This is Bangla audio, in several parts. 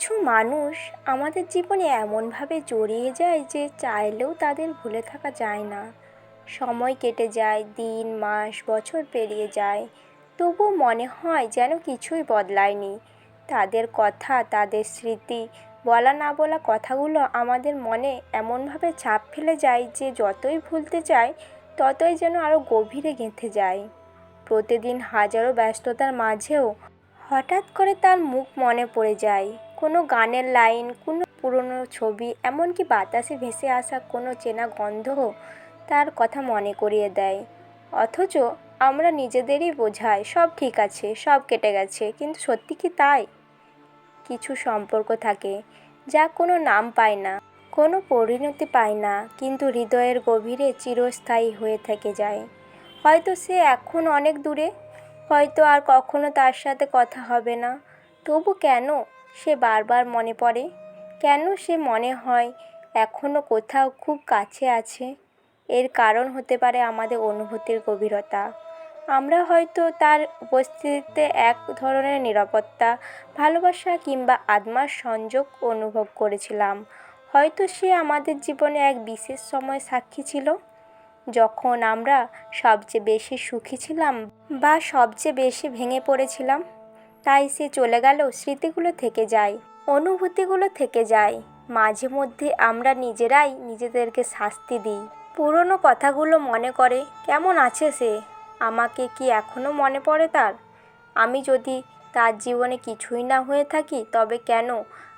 কিছু মানুষ আমাদের জীবনে এমনভাবে জড়িয়ে যায় যে চাইলেও তাদের ভুলে থাকা যায় না। সময় কেটে যায়, দিন, মাস, বছর পেরিয়ে যায়। তবুও মনে হয় যেন কিছুই বদলায়নি। তাদের কথা, তাদের স্মৃতি, বলা না বলা কথাগুলো আমাদের মনে এমনভাবে ছাপ ফেলে যায় যে যতই ভুলতে চাই, ততই যেন আরও গভীরে গেঁথে যায়। প্রতিদিন হাজারো ব্যস্ততার মাঝেও হঠাৎ করে তার মুখ মনে পড়ে যায়। কোনো গানের লাইন, কোনো পুরনো ছবি, এমনকি বাতাসে ভেসে আসা কোনো চেনা গন্ধও তার কথা মনে করিয়ে দেয়। অথচ আমরা নিজেদেরই বোঝাই, সব ঠিক আছে, সব কেটে গেছে, কিন্তু সত্যি কি তাই? কিছু সম্পর্ক থাকে যা কোনো নাম পায় না, কোনো পরিণতি পায় না, কিন্তু হৃদয়ের গভীরে চিরস্থায়ী হয়ে থেকে যায়। হয়তো সে এখন অনেক দূরে, হয়তো আর কখনো তার সাথে কথা হবে না, তবু কেন সে বারবার মনে পড়ে, কেন সে মনে হয় এখনও কোথাও খুব কাছে আছে? এর কারণ হতে পারে আমাদের অনুভূতির গভীরতা। আমরা হয়তো তার উপস্থিতিতে এক ধরনের নিরাপত্তা, ভালোবাসা কিংবা আত্মার সংযোগ অনুভব করেছিলাম। হয়তো সে আমাদের জীবনে এক বিশেষ সময় সাক্ষী ছিল, যখন আমরা সবচেয়ে বেশি সুখী ছিলাম বা সবচেয়ে বেশি ভেঙে পড়েছিলাম। তাই সে চলে গেল স্মৃতিগুলো থেকে যায়, অনুভূতিগুলো থেকে যায়। মাঝে মধ্যে আমরা নিজেরাই নিজেদেরকে শাস্তি দিই। পুরনো কথাগুলো মনে করে, কেমন আছে সে? আমাকে কি এখনও মনে পড়ে তার? আমি যদি তার জীবনে কিছুই না হয়ে থাকি, তবে কেন?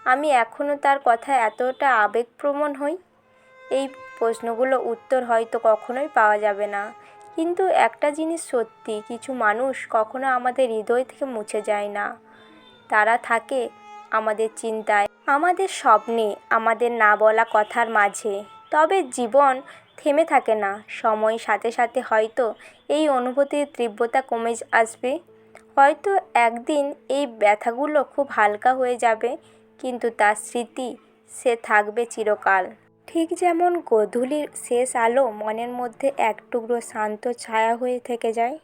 আমি এখনও তার কথা এতটা আবেগপ্রবণ হই? এই প্রশ্নগুলো উত্তর হয়তো কখনোই পাওয়া যাবে না। কিন্তু একটা জিনিস সত্যি, কিছু মানুষ কখনো আমাদের হৃদয় থেকে মুছে যায় না। তারা থাকে আমাদের চিন্তায়, আমাদের স্বপ্নে, আমাদের না বলা কথার মাঝে। তবে জীবন থেমে থাকে না সময়ের সাথে সাথে হয়তো এই অনুভূতির তীব্রতা কমে আসবে। হয়তো একদিন এই ব্যথাগুলো খুব হালকা হয়ে যাবে, কিন্তু তার স্মৃতি, সে থাকবে চিরকাল। ঠিক যেমন গোধূলির শেষ আলো মনের মধ্যে এক টুকরো শান্ত ছায়া হয়ে থেকে যায়।